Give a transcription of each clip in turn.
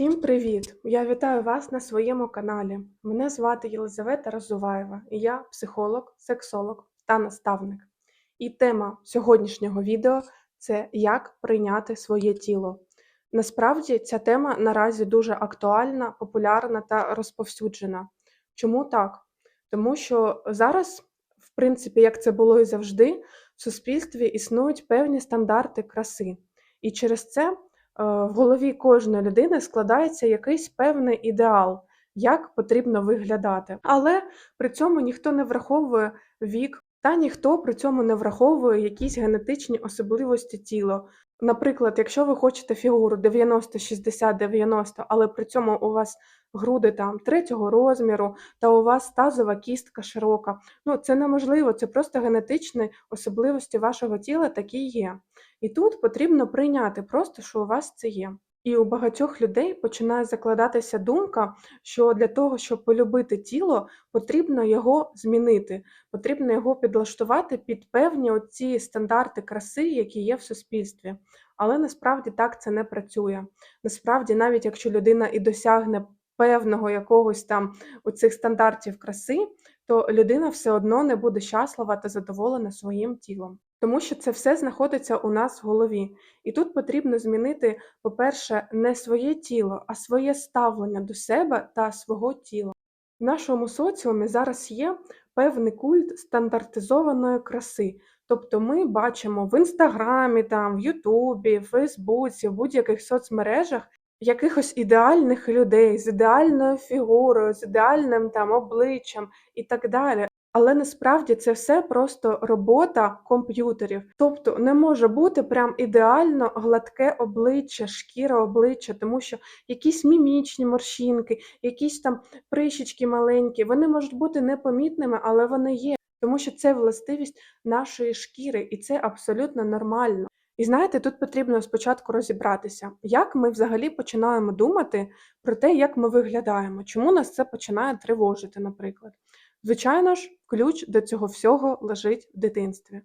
Всім привіт! Я вітаю вас на своєму каналі. Мене звати Єлизавета Разуваєва, і я психолог, сексолог та наставник. І тема сьогоднішнього відео це як прийняти своє тіло. Насправді ця тема наразі дуже актуальна, популярна та розповсюджена. Чому так? Тому що зараз, в принципі, як це було і завжди, в суспільстві існують певні стандарти краси. І через це в голові кожної людини складається якийсь певний ідеал, як потрібно виглядати. Але при цьому ніхто не враховує вік, та ніхто при цьому не враховує якісь генетичні особливості тіла. Наприклад, якщо ви хочете фігуру 90, 60, 90, але при цьому у вас груди там третього розміру, та у вас тазова кістка широка, ну це неможливо, це просто генетичні особливості вашого тіла такі є. І тут потрібно прийняти просто, що у вас це є. І у багатьох людей починає закладатися думка, що для того, щоб полюбити тіло, потрібно його змінити, потрібно його підлаштувати під певні оці стандарти краси, які є в суспільстві. Але насправді так це не працює. Насправді, навіть якщо людина і досягне певного якогось там оцих стандартів краси, то людина все одно не буде щаслива та задоволена своїм тілом. Тому що це все знаходиться у нас в голові. І тут потрібно змінити, по-перше, не своє тіло, а своє ставлення до себе та свого тіла. В нашому соціумі зараз є певний культ стандартизованої краси. Тобто ми бачимо в інстаграмі, там, в Ютубі, в Фейсбуці, в будь-яких соцмережах якихось ідеальних людей з ідеальною фігурою, з ідеальним там обличчям і так далі. Але насправді це все просто робота комп'ютерів. Тобто не може бути прям ідеально гладке обличчя, шкіра обличчя, тому що якісь мімічні морщинки, якісь там прищічки маленькі, вони можуть бути непомітними, але вони є. Тому що це властивість нашої шкіри, і це абсолютно нормально. І знаєте, тут потрібно спочатку розібратися, як ми взагалі починаємо думати про те, як ми виглядаємо, чому нас це починає тривожити, наприклад. Звичайно ж, ключ до цього всього лежить в дитинстві.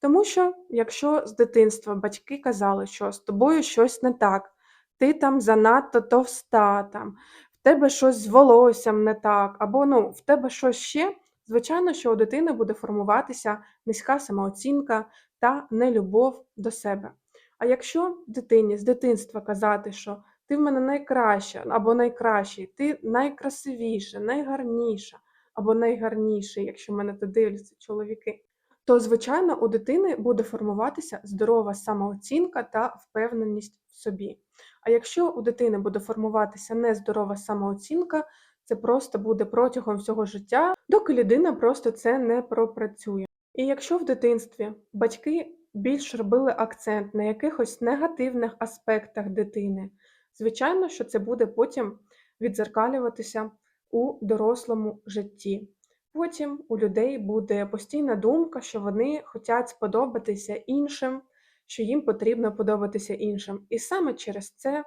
Тому що, якщо з дитинства батьки казали, що з тобою щось не так, ти там занадто товста, там, в тебе щось з волоссям не так, або ну, в тебе щось ще, звичайно, що у дитини буде формуватися низька самооцінка та нелюбов до себе. А якщо дитині з дитинства казати, що ти в мене найкраща або найкращий, ти найкрасивіша, найгарніша або найгарніший, якщо мене то дивляться чоловіки, то, звичайно, у дитини буде формуватися здорова самооцінка та впевненість в собі. А якщо у дитини буде формуватися нездорова самооцінка, це просто буде протягом всього життя, доки людина просто це не пропрацює. І якщо в дитинстві батьки більш робили акцент на якихось негативних аспектах дитини, звичайно, що це буде потім відзеркалюватися у дорослому житті. Потім у людей буде постійна думка, що вони хочуть сподобатися іншим, що їм потрібно подобатися іншим. І саме через це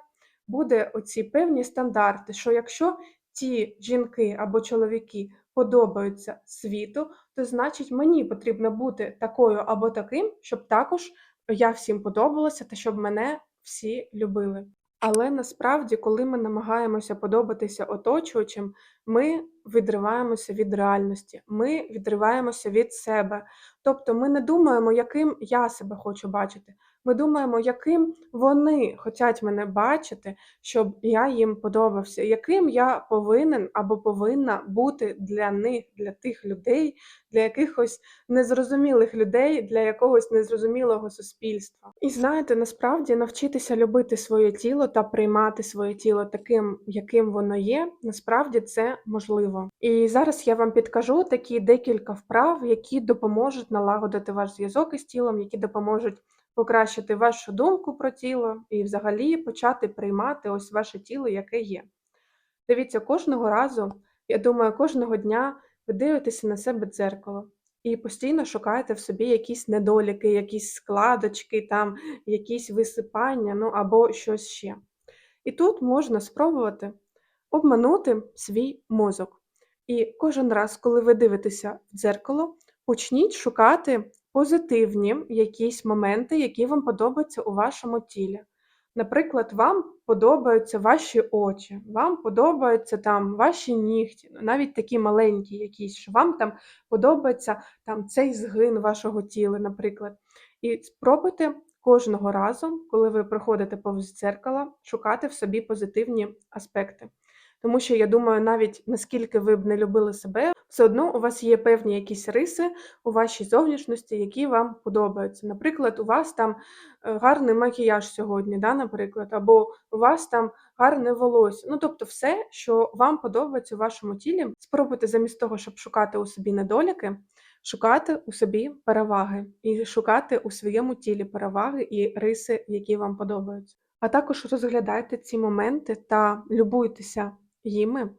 буде оці певні стандарти, що якщо ті жінки або чоловіки подобаються світу, то значить мені потрібно бути такою або таким, щоб також я всім подобалася та щоб мене всі любили. Але насправді, коли ми намагаємося подобатися оточуючим, ми відриваємося від реальності, ми відриваємося від себе. Тобто ми не думаємо, яким я себе хочу бачити. Ми думаємо, яким вони хочуть мене бачити, щоб я їм подобався, яким я повинен або повинна бути для них, для тих людей, для якихось незрозумілих людей, для якогось незрозумілого суспільства. І знаєте, насправді навчитися любити своє тіло та приймати своє тіло таким, яким воно є, насправді це можливо. І зараз я вам підкажу такі декілька вправ, які допоможуть налагодити ваш зв'язок із тілом, які допоможуть покращити вашу думку про тіло і взагалі почати приймати ось ваше тіло, яке є. Дивіться, кожного разу, я думаю, кожного дня ви дивитеся на себе дзеркало і постійно шукаєте в собі якісь недоліки, якісь складочки, там, якісь висипання, ну або щось ще. І тут можна спробувати обманути свій мозок. І кожен раз, коли ви дивитеся в дзеркало, почніть шукати позитивні якісь моменти, які вам подобаються у вашому тілі. Наприклад, вам подобаються ваші очі, вам подобаються там ваші нігті, навіть такі маленькі якісь, що вам там подобається там цей згин вашого тіла, наприклад. І спробуйте кожного разу, коли ви проходите повз дзеркало, шукати в собі позитивні аспекти. Тому що я думаю, навіть наскільки ви б не любили себе, все одно у вас є певні якісь риси у вашій зовнішності, які вам подобаються. Наприклад, у вас там е, гарний макіяж сьогодні, да, наприклад, або у вас там гарне волосся. Ну, тобто, все, що вам подобається у вашому тілі, спробуйте замість того, щоб шукати у собі недоліки, шукати у собі переваги і шукати у своєму тілі переваги і риси, які вам подобаються. А також розглядайте ці моменти та любуйтеся їми.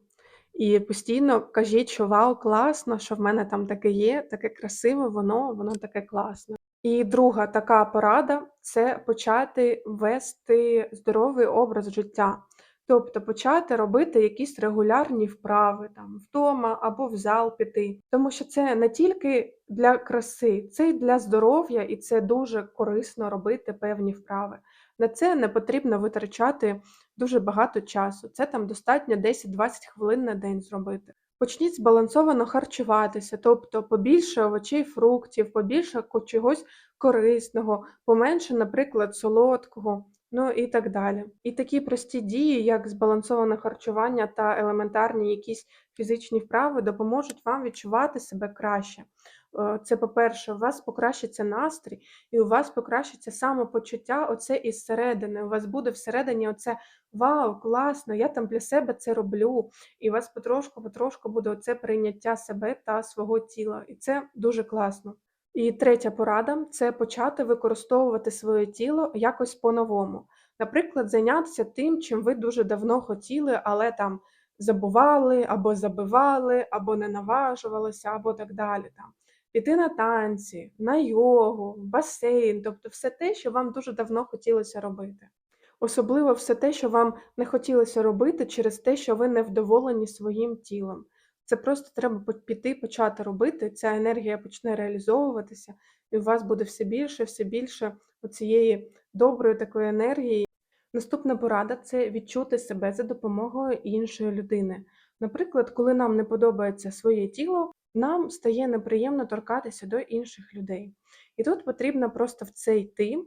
І постійно кажіть, що вау, класно, що в мене там таке є, таке красиве, воно, воно таке класне. І друга така порада це почати вести здоровий образ життя. Тобто почати робити якісь регулярні вправи там вдома або в зал піти. Тому що це не тільки для краси, це й для здоров'я, і це дуже корисно робити певні вправи. На це не потрібно витрачати дуже багато часу. Це там достатньо 10-20 хвилин на день зробити. Почніть збалансовано харчуватися, тобто побільше овочей, фруктів, побільше чогось корисного, поменше, наприклад, солодкого, ну і так далі. І такі прості дії, як збалансоване харчування та елементарні якісь фізичні вправи, допоможуть вам відчувати себе краще. Е, Це, по-перше, у вас покращиться настрій, і у вас покращиться самопочуття, оце із середини. У вас буде всередині оце вау, класно, я там для себе це роблю. І у вас потрошку-потрошку буде оце прийняття себе та свого тіла. І це дуже класно. І третя порада це почати використовувати своє тіло якось по-новому. Наприклад, зайнятися тим, чим ви дуже давно хотіли, але там забували, або забивали, або не наважувалися, або так далі. Там. Піти на танці, на йогу, басейн, тобто все те, що вам дуже давно хотілося робити. Особливо все те, що вам не хотілося робити через те, що ви не вдоволені своїм тілом. Це просто треба піти, почати робити. Ця енергія почне реалізовуватися, і у вас буде все більше, все більше цієї доброї такої енергії. Наступна порада це відчути себе за допомогою іншої людини. Наприклад, коли нам не подобається своє тіло, нам стає неприємно торкатися до інших людей. І тут потрібно просто в це йти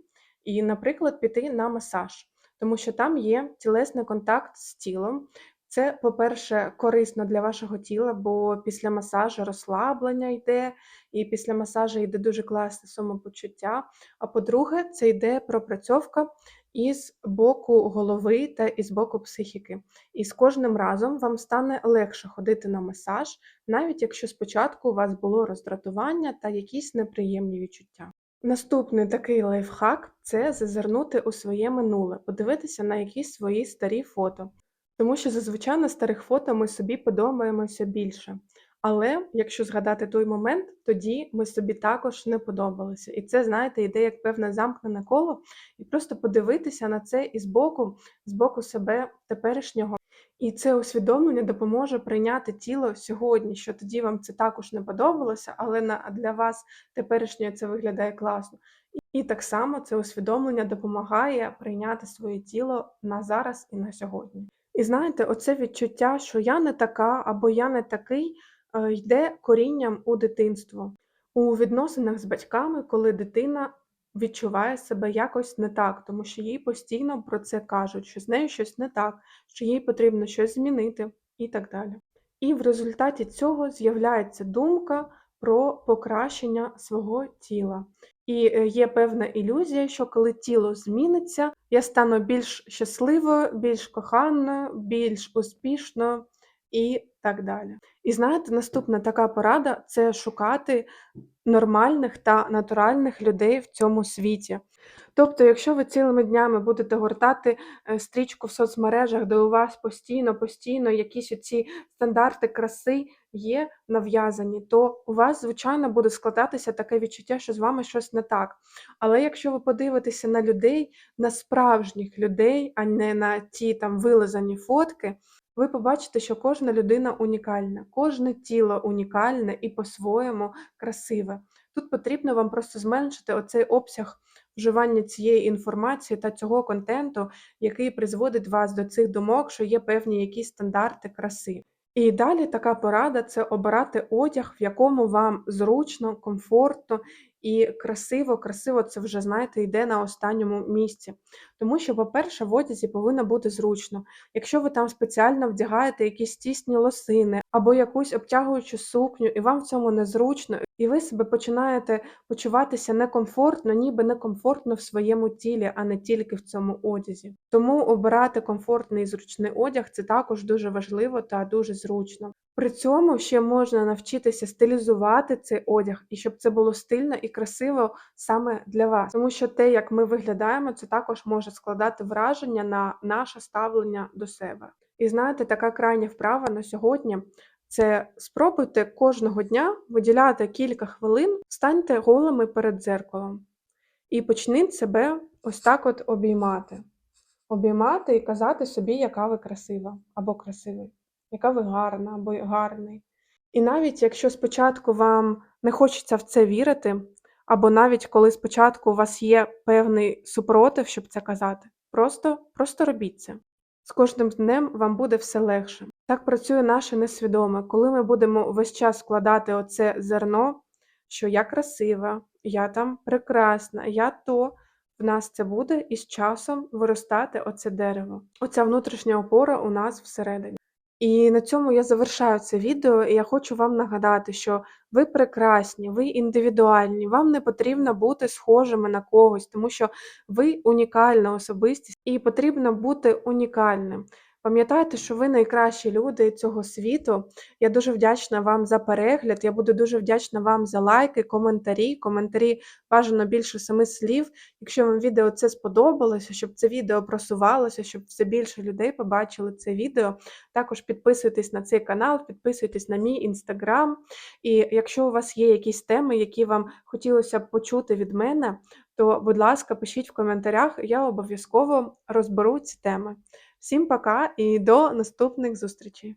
і, наприклад, піти на масаж, тому що там є тілесний контакт з тілом. Це, по-перше, корисно для вашого тіла, бо після масажу розслаблення йде, і після масажу йде дуже класне самопочуття. А по-друге, це йде пропрацьовка із боку голови та із боку психіки. І з кожним разом вам стане легше ходити на масаж, навіть якщо спочатку у вас було роздратування та якісь неприємні відчуття. Наступний такий лайфхак це зазирнути у своє минуле, подивитися на якісь свої старі фото. Тому що зазвичай на старих фото ми собі подобаємося більше. Але якщо згадати той момент, тоді ми собі також не подобалися. І це, знаєте, йде як певне замкнене коло, і просто подивитися на це із боку, з боку себе теперішнього. І це усвідомлення допоможе прийняти тіло сьогодні, що тоді вам це також не подобалося, але на для вас теперішнє це виглядає класно. І, і так само це усвідомлення допомагає прийняти своє тіло на зараз і на сьогодні. І знаєте, оце відчуття, що я не така або я не такий, е, йде корінням у дитинство. У відносинах з батьками, коли дитина відчуває себе якось не так, тому що їй постійно про це кажуть, що з нею щось не так, що їй потрібно щось змінити і так далі. І в результаті цього з'являється думка про покращення свого тіла. І е, є певна ілюзія, що коли тіло зміниться, я стану більш щасливою, більш коханою, більш успішною і так далі. І знаєте, наступна така порада це шукати нормальних та натуральних людей в цьому світі. Тобто, якщо ви цілими днями будете гортати е, стрічку в соцмережах, де у вас постійно, постійно якісь оці стандарти краси є нав'язані, то у вас, звичайно, буде складатися таке відчуття, що з вами щось не так. Але якщо ви подивитеся на людей, на справжніх людей, а не на ті там вилизані фотки, ви побачите, що кожна людина унікальна, кожне тіло унікальне і по-своєму красиве. Тут потрібно вам просто зменшити оцей обсяг вживання цієї інформації та цього контенту, який призводить вас до цих думок, що є певні якісь стандарти краси. І далі така порада це обирати одяг, в якому вам зручно, комфортно і красиво. Красиво це вже, знаєте, йде на останньому місці. Тому що, по-перше, в одязі повинно бути зручно. Якщо ви там спеціально вдягаєте якісь тісні лосини або якусь обтягуючу сукню, і вам в цьому незручно, і ви себе починаєте почуватися некомфортно, ніби некомфортно в своєму тілі, а не тільки в цьому одязі. Тому обирати комфортний і зручний одяг це також дуже важливо та дуже зручно. При цьому ще можна навчитися стилізувати цей одяг, і щоб це було стильно і красиво саме для вас. Тому що те, як ми виглядаємо, це також може складати враження на наше ставлення до себе. І знаєте, така крайня вправа на сьогодні це спробуйте кожного дня виділяти кілька хвилин, станьте голими перед дзеркалом і почніть себе ось так от обіймати. Обіймати і казати собі, яка ви красива або красивий, яка ви гарна або гарний. І навіть якщо спочатку вам не хочеться в це вірити, або навіть коли спочатку у вас є певний супротив, щоб це казати, просто, просто робіть це. З кожним днем вам буде все легше. Так працює наше несвідоме, коли ми будемо весь час вкладати оце зерно, що я красива, я там прекрасна, я то. В нас це буде і з часом виростати оце дерево. Оця внутрішня опора у нас всередині. І на цьому я завершаю це відео, і я хочу вам нагадати, що ви прекрасні, ви індивідуальні, вам не потрібно бути схожими на когось, тому що ви унікальна особистість і потрібно бути унікальним. Пам'ятайте, що ви найкращі люди цього світу. Я дуже вдячна вам за перегляд. Я буду дуже вдячна вам за лайки, коментарі. Коментарі бажано більше семи слів. Якщо вам відео це сподобалося, щоб це відео просувалося, щоб все більше людей побачили це відео. Також підписуйтесь на цей канал, підписуйтесь на мій інстаграм. І якщо у вас є якісь теми, які вам хотілося б почути від мене, то, будь ласка, пишіть в коментарях, я обов'язково розберу ці теми. Всім пока і до наступних зустрічей!